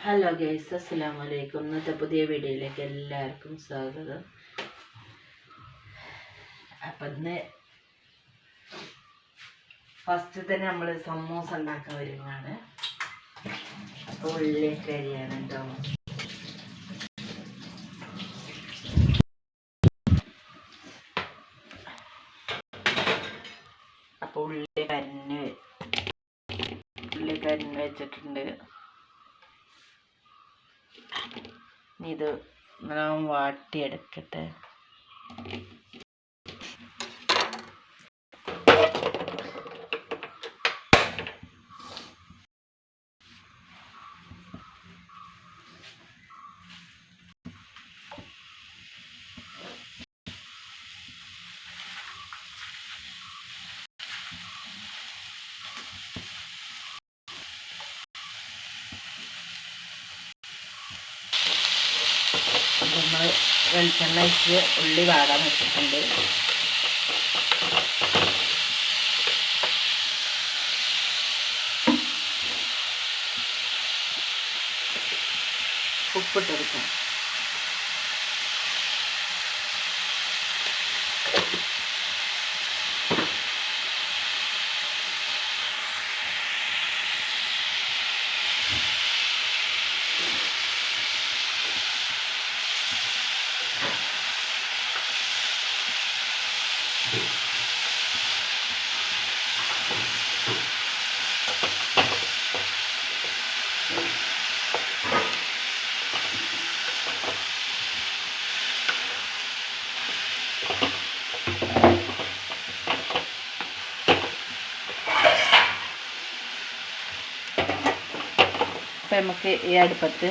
Hello guys അസ്സാം വലൈക്കും ഇന്നത്തെ പുതിയ വീഡിയോയിലേക്ക് എല്ലാവർക്കും സ്വാഗതം. അപ്പം ഇന്ന് ഫസ്റ്റ് തന്നെ നമ്മൾ സമൂസ ഉണ്ടാക്കാൻ വരുന്നതാണ് അപ്പോൾ ഉള്ളിലേക്ക് അരിയാണ് കേട്ടോ അപ്പോൾ ഉള്ളി കരിഞ്ഞ് ഉള്ളി കരിഞ്ഞ് വെച്ചിട്ടുണ്ട് ഇനി ഇത് ഞാൻ വാട്ടിയെടുക്കട്ടെ നമ്മൾ വെളിച്ചെണ്ണ ഒഴിച്ച് ഉള്ളി വാടാൻ വെച്ചിട്ടുണ്ട്. ഉപ്പിട്ടെടുക്കാം നമുക്ക് ഈ അടുപ്പത്ത്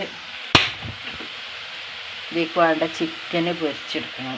ഇതിലേക്ക് വേണ്ട ചിക്കന് പൊരിച്ചെടുക്കണം.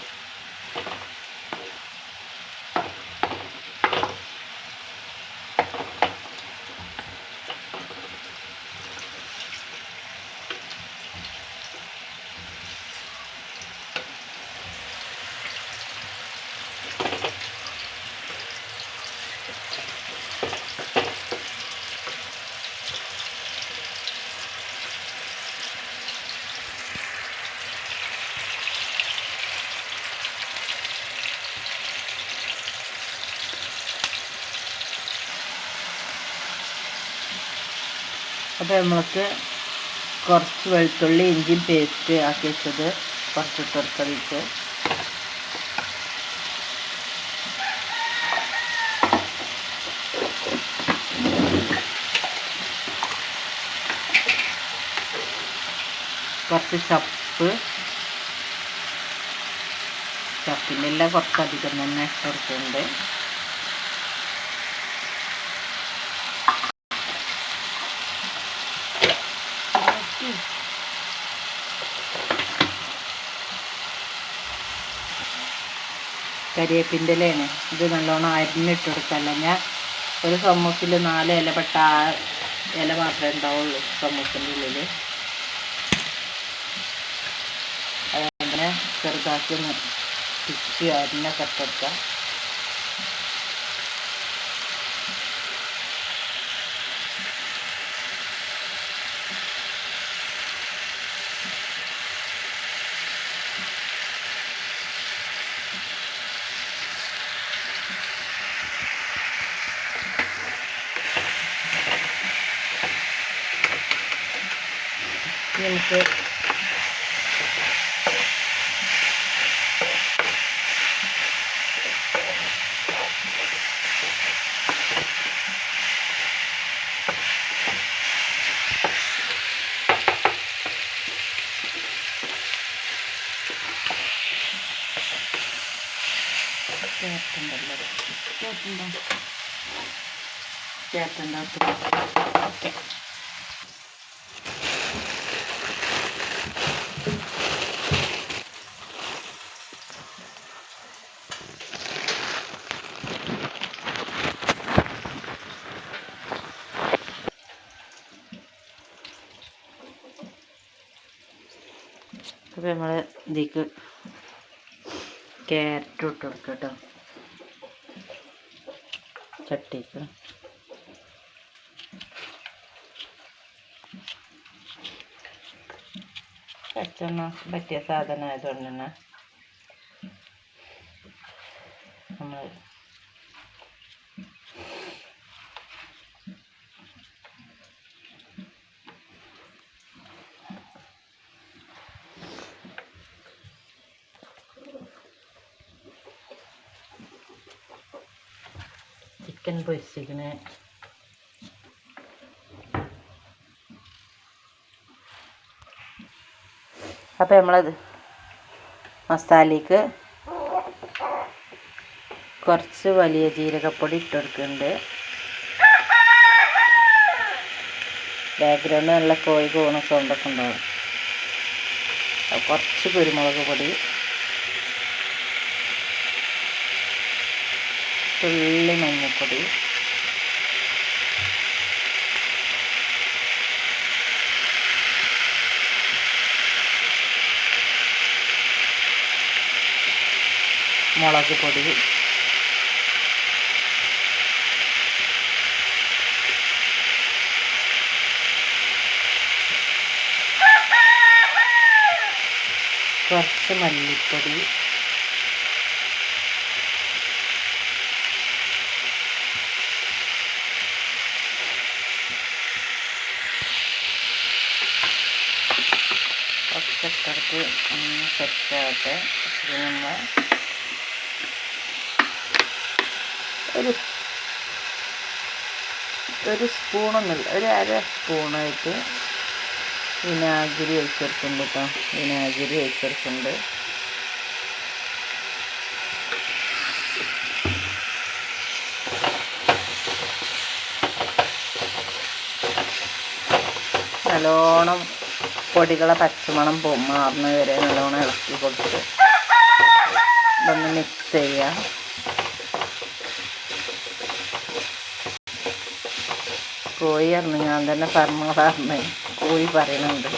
അപ്പോൾ നമ്മൾക്ക് കുറച്ച് വെളുത്തുള്ളി ഇഞ്ചിയും പേസ്റ്റ് ആക്കി വെച്ചത് കുറച്ച് ഇട്ടെടുക്കലിട്ട് കുറച്ച് ചപ്പ്. ചപ്പിനെല്ലാം കുറച്ചധികം തന്നെ ഇട്ടെടുക്കുന്നുണ്ട് കരിവേപ്പിന്റെ ഇലയാണ് ഇത് നല്ലോണം അരിഞ്ഞിട്ട് കൊടുക്കല്ല ഞാൻ ഒരു സമൂസിൽ നാല് ഇല പെട്ട ആ ഇല മാത്രമേ ഉണ്ടാവുള്ളൂ സമൂസിന്റെ ഉള്ളിൽ. അതങ്ങനെ ചെറുതാക്കി ഒന്ന് പിച്ച് അരിഞ്ഞൊക്കെ ഇട്ടെടുക്കാം ഇനി നമുക്ക് ചേർത്തുണ്ടല്ലോ ചേർത്തുണ്ടോ ചേർത്തുണ്ടോ ഓക്കെ അപ്പോൾ നമ്മൾ ഇതിക്ക് ക്യാരറ്റ് ഇട്ട് കൊടുക്കാം കേട്ടോ. ചട്ടിക്ക്. പച്ചെണ്ണ പറ്റിയ സാധനം ആയതുകൊണ്ട് തന്നെ നമ്മൾ ചിക്കൻ പൊരിച്ചിരിക്കണേ. അപ്പോൾ നമ്മളത് മസാലയ്ക്ക് കുറച്ച് വലിയ ജീരകപ്പൊടി ഇട്ട് കൊടുക്കുന്നുണ്ട് ബാക്ക്ഗ്രൗണ്ട് നല്ല കോഴി കോണ സൗണ്ടൊക്കെ ഉണ്ടാവും. കുറച്ച് കുരുമുളക് പൊടി തുള്ളി മഞ്ഞൾപ്പൊടി മുളക് പൊടി. കുറച്ച് മല്ലിപ്പൊടി. കുറച്ച് ഇട്ടെടുത്ത് ഒന്ന് സെറ്റാകട്ടെ നമ്മൾ ഒരു ഒരു സ്പൂണൊന്നുമില്ല ഒരു അര സ്പൂണായിട്ട് വിനാഗിരി ഒഴിച്ചെടുക്കുന്നുണ്ട് കേട്ടോ വിനാഗിരി ഒഴിച്ചെടുക്കുന്നുണ്ട്. നല്ലോണം പൊടികളെ പച്ചമണം മാറുന്ന വരെ നല്ലോണം ഇളക്കി കൊടുത്ത് ഇതൊന്ന് മിക്സ് ചെയ്യുക കോഴി അറിഞ്ഞു ഞാൻ തന്നെ പറഞ്ഞതാണ് കോഴി പറയുന്നുണ്ട്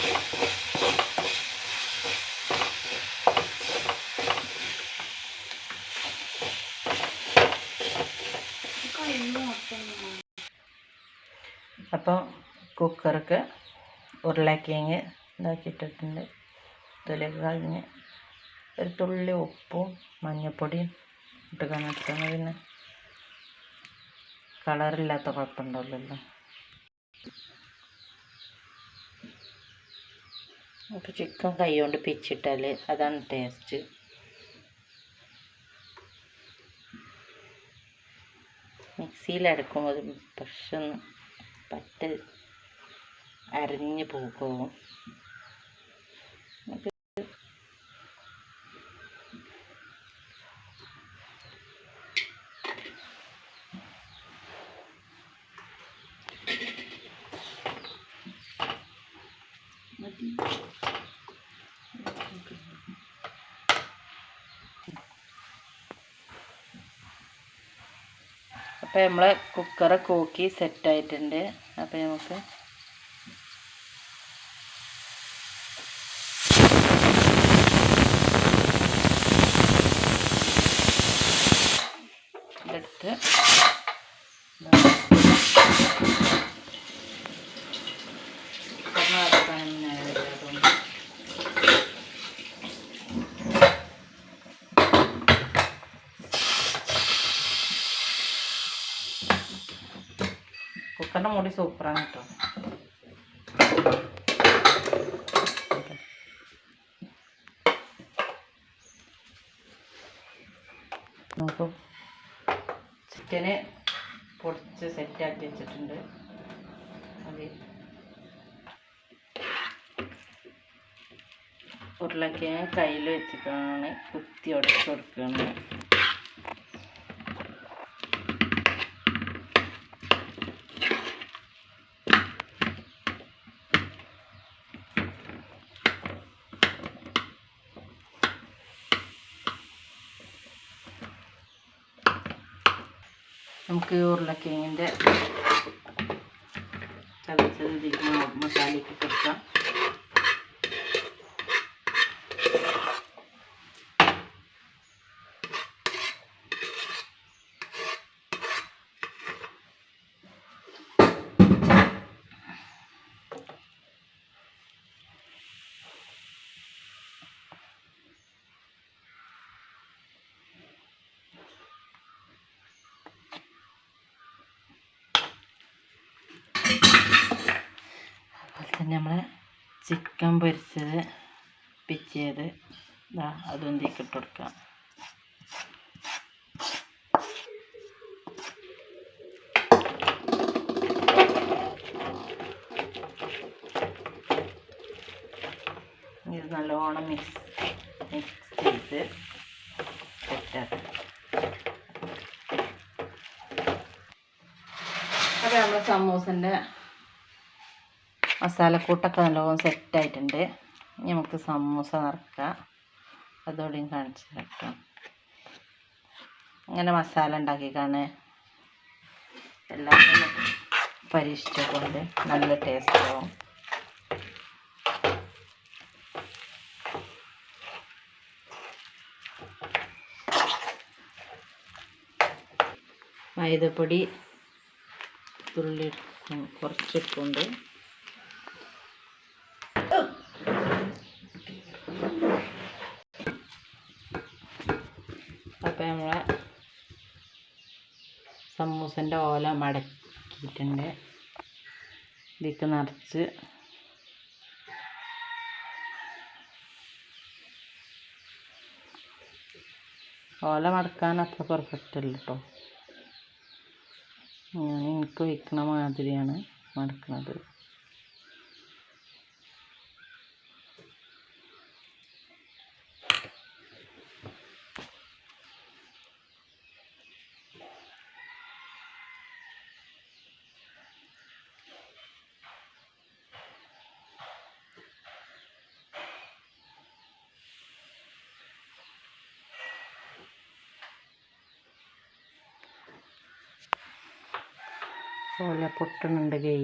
അപ്പോൾ കുക്കർക്ക് ഉരുളക്കിഴങ്ങ് ഇതാക്കിയിട്ടിട്ടുണ്ട്. ഇതിലേക്ക് കളഞ്ഞ് ഒരു തുള്ളി ഉപ്പും മഞ്ഞൾപ്പൊടിയും ഇട്ട് കണക്കുന്നത് പിന്നെ കളറില്ലാത്ത കുഴപ്പമുണ്ടാവില്ലല്ലോ. അപ്പോൾ ചിക്കൻ കൈ കൊണ്ട് പിച്ചിട്ടാൽ അതാണ് ടേസ്റ്റ് മിക്സിയിൽ അടക്കുമ്പോൾ അത് പക്ഷെ പറ്റ അരിഞ്ഞ് പോകും. അപ്പോൾ നമ്മൾ കുക്കറ് കൂക്കി സെറ്റായിട്ടുണ്ട് അപ്പോൾ നമുക്ക് കുക്കറിന്റെ മുടി സൂപ്പറാണ് കേട്ടോ. നോക്കൂ. ചിക്കന് പൊടിച്ച് സെറ്റാക്കി വെച്ചിട്ടുണ്ട്. അത് ഉരുളക്കിഴങ്ങ് കയ്യിൽ വെച്ചിട്ടാണ് കുത്തി ഉടച്ചു കൊടുക്കുന്നത് നമുക്ക് ഉരുളക്കിഴങ്ങിന്റെ ചതച്ചത് ഇതിലേക്ക് മസാലയ്ക്ക് കൊടുക്കാം. ചിക്കൻ പൊരിച്ചത് പിച്ചിയത് ഇതാ അതും തീക്കിട്ട് കൊടുക്കാം. നല്ലോണം മിക്സ് മിക്സ് ചെയ്ത് സെറ്റാക്കാം അപ്പോൾ സമൂസന്റെ മസാലക്കൂട്ടൊക്കെ നല്ലോണം സെറ്റായിട്ടുണ്ട്. ഇനി നമുക്ക് സമൂസ നിറക്കാം അതോടെയും കാണിച്ച് കേട്ടോ അങ്ങനെ മസാല ഉണ്ടാക്കിക്കാണ്. എല്ലാവരും പരീക്ഷിച്ചുകൊണ്ട് നല്ല ടേസ്റ്റ് ആവും മൈദപ്പൊടി തുള്ളി കുറച്ചിട്ടുണ്ട്. അപ്പം നമ്മളെ സമൂസന്റെ ഓല മടക്കിയിട്ടുണ്ട്. ഇതിക്ക് നിറച്ച് ഓല മടക്കാൻ അത്ര പെർഫെക്റ്റ് അല്ല കേട്ടോ ഞാൻ എനിക്ക് വയ്ക്കണ മാതിരിയാണ് മടക്കുന്നത് ഓല പൊട്ടുന്നുണ്ട് കൈ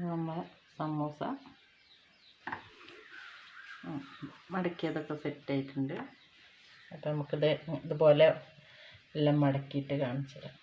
നമ്മൾ സമൂസ. മടക്കിയതൊക്കെ സെറ്റായിട്ടുണ്ട് അപ്പം നമുക്കിത് ഇതുപോലെ എല്ലാം മടക്കിയിട്ട് കാണിച്ചു തരാം